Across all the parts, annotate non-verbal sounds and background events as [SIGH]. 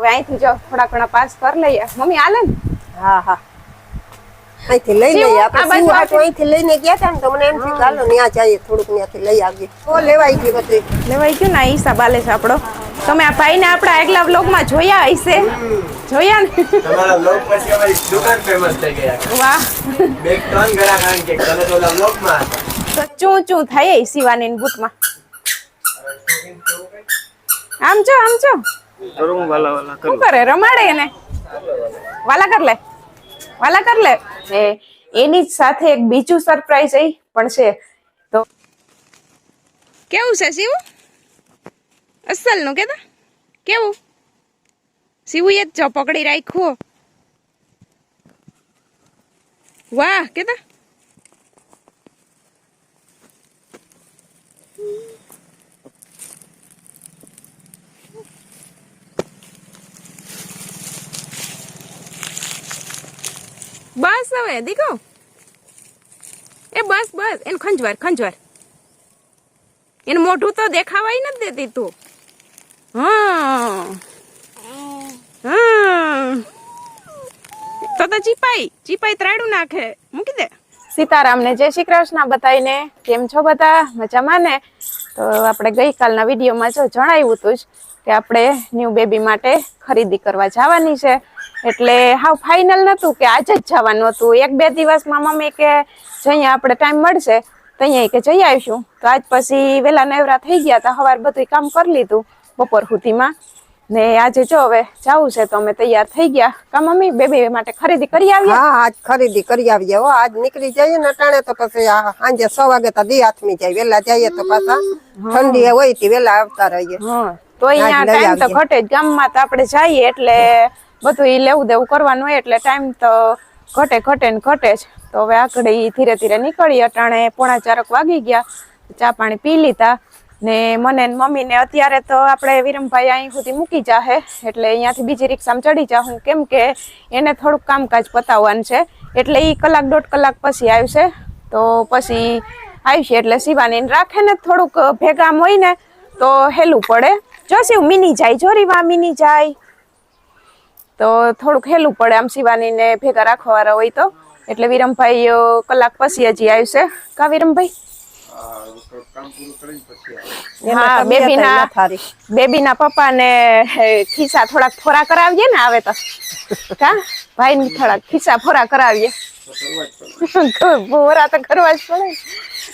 હવે અહીંથી જો થોડા ઘણા પાસ કરી લઈએ. મમ્મી હાલે ને? હા હા. અહીંથી લઈ લઈએ. આપણે બાજુ શિવ અહીંથી લઈને ગયા હતા ને તો મને એમ થયું કે ત્યાં જઈએ થોડુંક ત્યાંથી લઈ આવીએ. તો લેવાઈ ગઈ બધી. લેવાઈ ગયું ને હિસાબ આલે છે આપણો. તમે આ ભાઈને આપણા આગલા વ્લોગમાં જોયા હશે? જોયા ને? તમારા બ્લોગ પછી અમારી દુકાન ફેમસ થઈ ગયા વાહ. બે ત્રણ ગળા કારણ કે તમે તો ઓલા બ્લોગમાં તો ચૂં ચૂં થાય શિવાની બુટમાં આમ છો આમ છો કરું વાલા વાલા શું કરે રમાડે એને? વાલા કર લે. વાલા કર લે. એ એની સાથે એક બીજું સરપ્રાઈઝ એ પણ છે. તો કેવું છે શિવ? અસલનું કેતા? કેવું? શિવ એ જ જો પકડી રાખ્યો વાહ કેતા? બસ હવે દીકો એ બસ બસ, એને ખંજવાર ખંજવાર. એનું મોઢું તો દેખાવાય નથી દેતી તું. હા. હા. તો તો ચીપાઈ ચીપાઈ ત્રાડું નાખે. મૂકી દે. સીતારામને જય શ્રી કૃષ્ણ બતાવીને. કેમ છો બધા? મજામાં ને? તો આપણે ગઈકાલના વિડીયોમાં જો જણાવ્યું હતું જ કે આપણે ન્યૂ બેબી માટે ખરીદી કરવા જવાની છે. એટલે હાવ ફાઇનલ નહોતું કે આજે જ જવાનું હતું. એક બે દિવસમાં મમ્મી કે જઈએ આપણે ટાઈમ મળશે, તો અહીંયા કે જઈ આવીશું. તો આજ પછી વહેલા નવરા થઈ ગયા હતા સવાર બધું કામ કરી લીધું. બપોર સુધીમાં ને આજે જો હવે જાવું છે તો અમે તૈયાર થઈ ગયા. કા મમ્મી બેબી માટે ખરીદી કરી આવીએ? હા આજ ખરીદી કરી આવીએ. હો આજ નીકળી જઈએ ને ટાણે તો પછી આ સાંજે છ વાગે તો દી હાથમી જાય. વેલા જઈએ તો પાછા ઠંડી હોય તી વેલા આવતા રહીએ. હા તો અહીંયા ટાઈમ તો ઘટે જ. ગામમાં તો આપણે જઈએ એટલે બધું ઈ લેવું દેવું કરવાનું હોય એટલે ટાઈમ તો ઘટે ઘટે ને ઘટે જ. તો હવે આગળ ધીરે ધીરે નીકળી અટાણે પોણા ચારક વાગી ગયા. ચા પાણી પી લીધા. ને મને મમ્મીને અત્યારે તો આપણે વિરમભાઈ અહીં સુધી મૂકી જાહે, એટલે અહીંયાથી બીજી રિક્ષામાં ચડી જાઉં કેમ કે એને થોડુંક કામકાજ પતાવવાનું છે, એટલે એ કલાક દોઢ કલાક પછી આવશે. તો પછી આવશે એટલે શિવાની રાખે ને થોડુંક ભેગા હોય ને તો હેલું પડે. જો શિવ મિની જાય, જો રીવા મિની જાય. તો થોડુંક હેલું પડે આમ શિવાનીને ભેગા રાખવાવાળા હોય તો. એટલે વિરમભાઈ કલાક પછી હજી આવશે. કા વિરમભાઈ? હા ના પપ્પા ને ખિસ્સા થોડાક ફોરા કરાવીએ ને આવે તો. કા? ભાઈ ને થોડાક ખિસ્સા ફોરા કરાવીએ. ફોરા તો [LAUGHS] કરવા જ પડે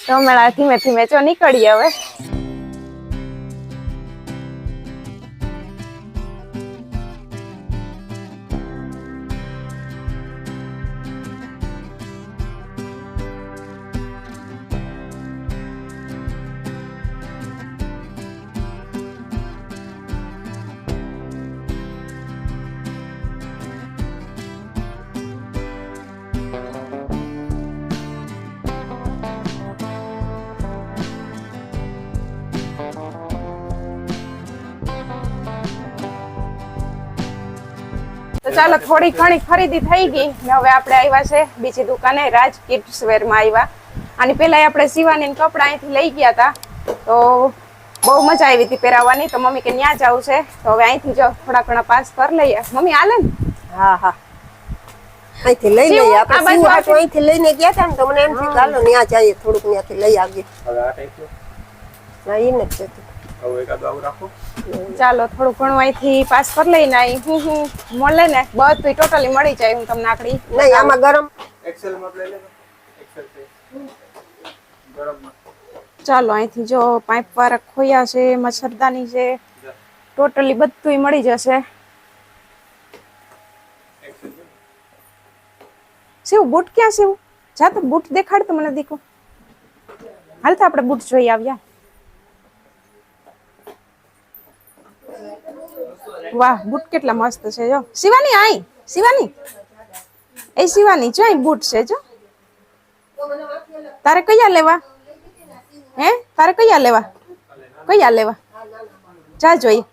તો હમણાં ધીમે ધીમે ચો નીકળીએ હવે. ચાલો થોડી ઘણી ખરીદી થઈ ગઈ. ને હવે આપણે આવ્યા છે બીજી દુકાને રાજ કિડ્સ વેરમાં આવ્યા. અને પહેલા આપણે સીવાની કપડાં અહીંથી લઈ ગયા હતા. તો બહુ મજા આવી હતી પહેરાવવાની તો મમ્મી કે ત્યાં જવું છે? તો હવે અહીંથી જો થોડા ઘણા પાસ કરી લઈએ. મમ્મી હાલે ને? હા હા. અહીંથી લઈ લઈએ. આપણે અહીંથી લઈને ગયા હતા ને તો મને એમ થી ચાલો ત્યાં જઈએ થોડુંક ત્યાંથી લઈ આવીએ. હવે આ ટાઈપનું ના ઈ નથી જતું. હવે એકાદ આવું રાખો. ચાલો થોડું ઘણું અહીંથી પાસ કરી લઈને આવી હું હું મળે ને. બધું ટોટલી મળી જાય હું તમને આકડી. નહીં આમાં ગરમ. એક્સેલમાં લઈ લેજો. એક્સેલ છે. ચાલો અહીંથી જો પાઇપ વાળા ખોયા છે મચ્છરદાની છે. ટોટલી બધું મળી જશે. શિવ બૂટ ક્યાં શિવ જા તો બૂટ દેખાડ તો મને દીકો હાલ તો આપણે બૂટ જોઈ આવ્યા. વાહ, બૂટ કેટલા મસ્ત છે, જો. શિવાની આઈ, શિવાની? એ શિવાની જો અહીં બૂટ છે, જો. તારે કયા લેવા? હે? તારે કયા લેવા? કયા લેવા? જા જોઈએ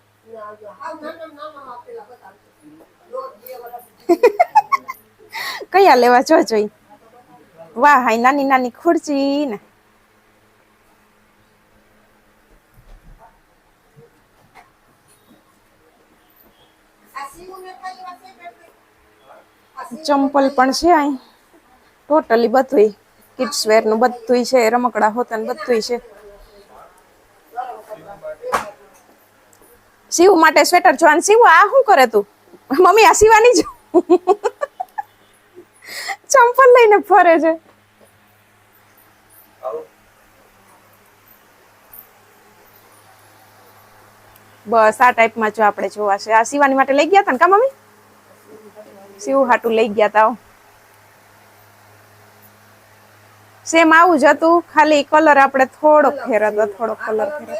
[LAUGHS] કયા લેવા, જો જોઈ. વાહ, હાય નાની નાની ખુરચી ને. ચંપલ પણ છે અહીં ટોટલી બધુંય. કિડ્સ વેરનું બધુંય છે, રમકડા હોતા ને બધુંય છે. શિવ માટે સ્વેટર જોવાનું સીવું આ શું કરે તું? મમ્મી, આ સીવાની જ? ચંપલ લઈને ફરે છે. બસ, આ ટાઈપમાં જો આપણે જોવા છે. આ સીવાની માટે લઈ ગયા હતા ને કા મમ્મી? શિવ હાટું લઈ ગયા તા સેમ આવું જ હતું, ખાલી કલર આપણે થોડોક ફેર થોડોક કલર ફેર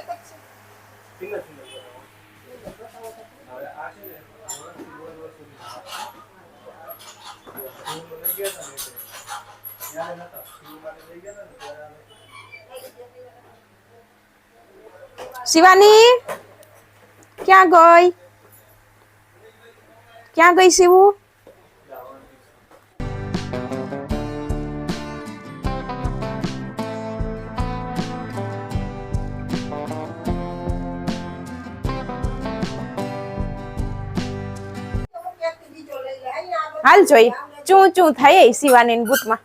શિવાની, ક્યાં ગઈ? ક્યાં ગઈ શિવુ? હાલ જોઈ ચું ચું થાય શિવાની બુટમાં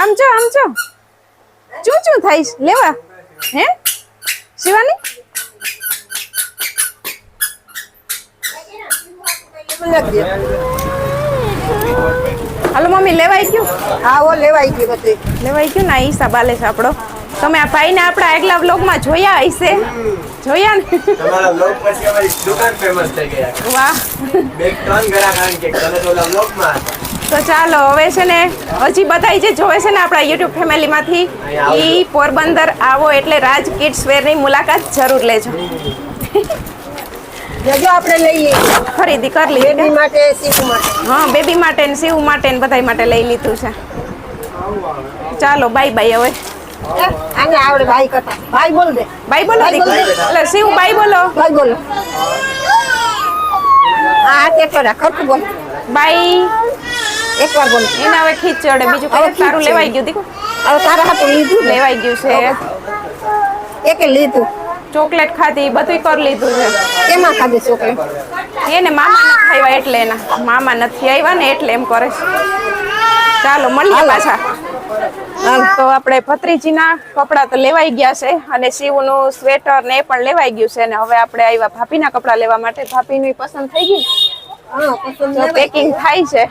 આમ છો આમ છો ચું ચું થાય લેવા. હે? શિવાની? હાલો મમ્મી લેવાઈ ગયું? હા ઓ લેવાઈ ગયું બધું. લેવાઈ ગયું ને હિસાબ આલે છે આપણો. તમે આ ભાઈને આપણા આગલા વ્લોગમાં જોયા હશે? જોયા ને? તમારા બ્લોગ પછી અમારી દુકાન ફેમસ થઈ ગયા. વાહ. બે ત્રણ ઘણા કારણ કે તમે તો બ્લોગમાં તો ચાલો હવે છે ને હજી બધા જે જોવે છે ને આપણા યુટ્યુબ ફેમિલીમાંથી એ પોરબંદર આવો એટલે રાજ કિડ્સ વેરની મુલાકાત જરૂર લેજો. જો આપણે લઈએ. ખરીદી કરી લીધી બેબી માટે સીપુ માટે. હા બેબી માટે ને માટે ને બધાય માટે લઈ લીધું છે. ચાલો બાય બાય હવે આને આવડે ભાઈ કરતા. ભાઈ બોલ દે. એટલે શિવ બોલો. ભાઈ બોલો. હા તે તો ખરખું બોલ. બાય એકવાર બોલ. એને હવે ખીચડે. બીજું કઈ તારું લેવાઈ ગયું દીકુ હવે તારા હાથું લીધું લેવાઈ ગયું છે. એકે લીધું. ચોકલેટ ખાધી બધું કરી લીધું છે. એમાં ખાધી ચોકલેટ? એને મામા નથી આવ્યા એટલે એના. મામા નથી આવ્યા ને એટલે એમ કરે છે. ચાલો મળીએ પાછા. તો આપણે ભત્રીજીના કપડાં તો લેવાઈ ગયા છે અને શિવનું સ્વેટર ને એ પણ લેવાઈ ગયું છે અને હવે આપણે આવ્યા ભાભીના કપડાં લેવા માટે. ભાભીની પસંદ થઈ હા પેકિંગ થાય છે.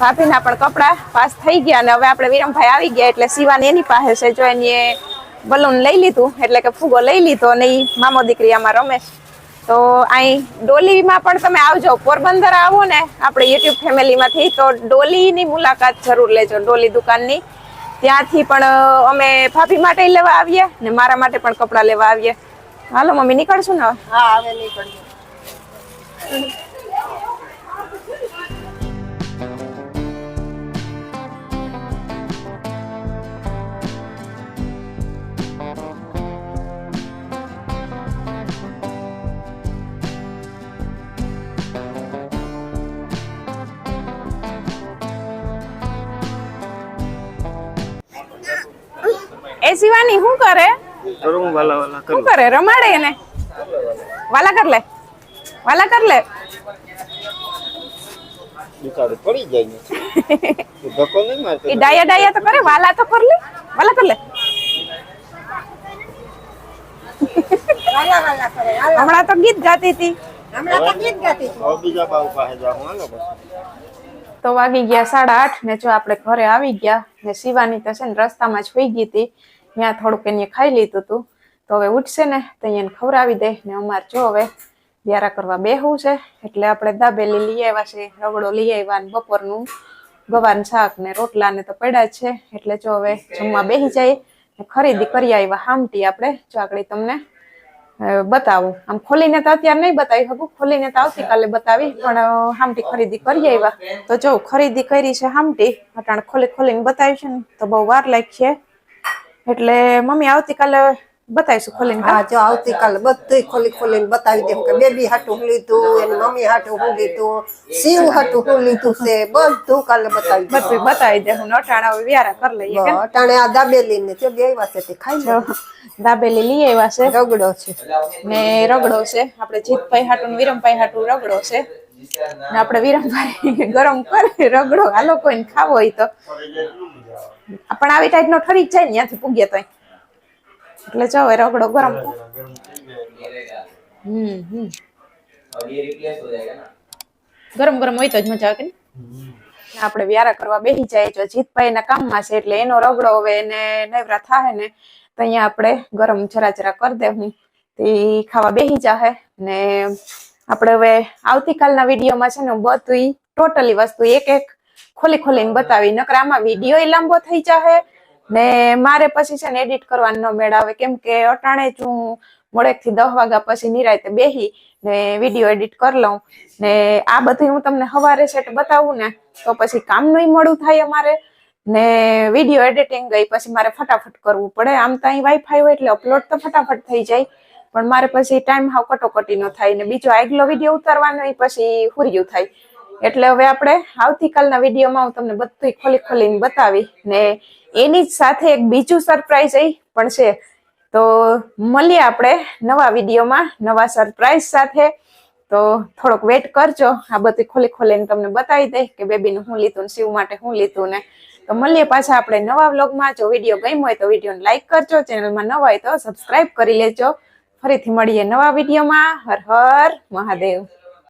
ભાભીના પણ કપડાં પાસ થઈ ગયા અને હવે આપણે વિરમભાઈ આવી ગયા એટલે શિવાની એની પાસે છે. જો એની બલૂન લઈ લીધું એટલે કે ફુગો લઈ લીધો અને એ મામો દીકરી આમાં રમે છે. તો અહીં ડોલીમાં પણ તમે આવજો. પોરબંદર આવો ને આપણે યુટ્યુબ ફેમિલીમાંથી. તો ડોલીની મુલાકાત જરૂર લેજો, ડોલી દુકાનની. ત્યાંથી પણ અમે ભાભી માટે લેવા આવીએ ને મારા માટે પણ કપડાં લેવા આવીએ. હાલો, મમ્મી, નીકળશું ને હા, હવે નહીં એ શિવાની શું કરે? કરું વાલા વાલા શું કરે. રમાડે એને. વાલા કર લે. વાલા કર લે. દુકાળ પડી જાય ને. [LAUGHS] ધક્કો નહીં મારતો. એ ડાયા ડાયા તો કરે. વાલા તો કર લે. વાલા કર લે. વાલા વાલા કરે. વાલા. હમણાં તો ગીત ગાતી હતી. હમણાં તો ગીત ગાતી હતી. હવે બીજા બાઉ પાસે જાઉં. હાલો પછી તો વાગી ગયા સાડા આઠ ને જો આપણે ઘરે આવી ગયા ને શિવાની તો છે ને રસ્તામાં જ હોઈ ગઈ હતી. ત્યાં થોડુંક એને ખાઈ લીધું હતું તો હવે ઉઠશે ને, તો એને ખવડાવી દે. ને અમારે જો હવે વ્યારા કરવા બેહવું છે, એટલે આપણે દાબેલી લઈ આવ્યા છે, રગડો લઈ આવ્યા ને બપોરનું. ગવાનું શાક ને રોટલા ને તો પડ્યા છે, એટલે જો હવે જમવા બેસી જાય. ને ખરીદી કરી આવ્યા હામટી આપણે. જો આગળ તમને બતાવું. આમ ખોલીને તો અત્યારે નહીં બતાવી શકું. ખોલીને તો આવતીકાલે બતાવી, પણ હામટી ખરીદી કરી આવ્યા. તો જો, ખરીદી કરી છે હામટી. અટાણ ખોલી ખોલીને બતાવી છે ને, તો બહુ વાર લાગશે. એટલે મમ્મી આવતીકાલે બતાવીશું ખોલીને હા? જો આવતીકાલે બધું ખોલી ખોલીને બતાવી દે કે બેબી હાટું હું લીધું એની મમ્મી હાટું હું લીધું શિવ હાટું હું લીધું છે બધું કાલે બતાવી બધું બતાવી દે હું અટાણા વ્યારા કરી લઈએ અટાણે આ દાબેલી ને તે બે આવ્યા છે તે ખાઈ લો. દાબેલી લઈ આવ્યા છે. રગડો છે. ને રગડો છે આપણે જીતભાઈ હાટું વિરમભાઈ હાટું રગડો છે. ને આપણે વિરમભાઈ ગરમ કરે રગડો આ લોકોને ખાવો હોય તો. પણ આવી ટાઈપનો ઠરી જ જાય ને ત્યાંથી પૂગીએ તો એટલે જો એ રગડો ગરમ. હમ હમ ગરમ ગરમ હોય તો જ મજા આવે કે આપણે વ્યારા કરવા બેસી જાય જો જીતભાઈ ના કામમાં છે એટલે એનો રગડો હવે એને નેવરા થાય ને તો અહીંયા આપણે ગરમ જરા જરા કરી દે હું. તે ખાવા બેસી જાહે ને આપણે હવે આવતીકાલના વિડીયોમાં છે ને બધું ટોટલી વસ્તુ એક એક ખોલી ખોલીને બતાવી. નકર આમાં વીડિયો લાંબો થઈ જાહે ને મારે પછી છે ને એડિટ કરવાનો ન મેળ આવે. કેમ કે અટાણે જ હું મોડેકથી દસ વાગ્યા પછી નિરાયતે બેહી ને વીડિયો એડિટ કરી લઉં. ને આ બધું હું તમને સવારે સેટ બતાવું ને તો પછી કામનું મોડું થાય અમારે. ને વીડિયો એડિટિંગ ગઈ પછી મારે ફટાફટ કરવું પડે. આમ તો અહીં વાઈફાઈ હોય એટલે અપલોડ તો ફટાફટ થઈ જાય. પણ મારે પછી ટાઈમ હાવ કટોકટીનો થાય ને બીજો આગલો વીડિયો ઉતારવાનો ઈ પછી હુર્યું થાય. એટલે હવે આપણે આવતીકાલના વિડીયોમાં હું તમને બધું ખોલી ખોલીને બતાવી ને એની જ સાથે એક બીજું સરપ્રાઈઝ એ પણ છે. તો મળીએ આપણે નવા વિડીયોમાં નવા સરપ્રાઈઝ સાથે. તો થોડોક વેટ કરજો. આ બધી ખોલી ખોલીને તમને બતાવી દઈ કે બેબીનું હું લીધું ને શિવ માટે હું લીધું ને. તો મળીએ પાછા આપણે નવા વ્લોગમાં. જો વીડિયો ગમ્યો હોય તો વિડીયોને લાઈક કરજો. ચેનલમાં નવા હોય તો સબસ્ક્રાઇબ કરી લેજો. ફરીથી મળીએ નવા વિડીયોમાં. હર હર મહાદેવ.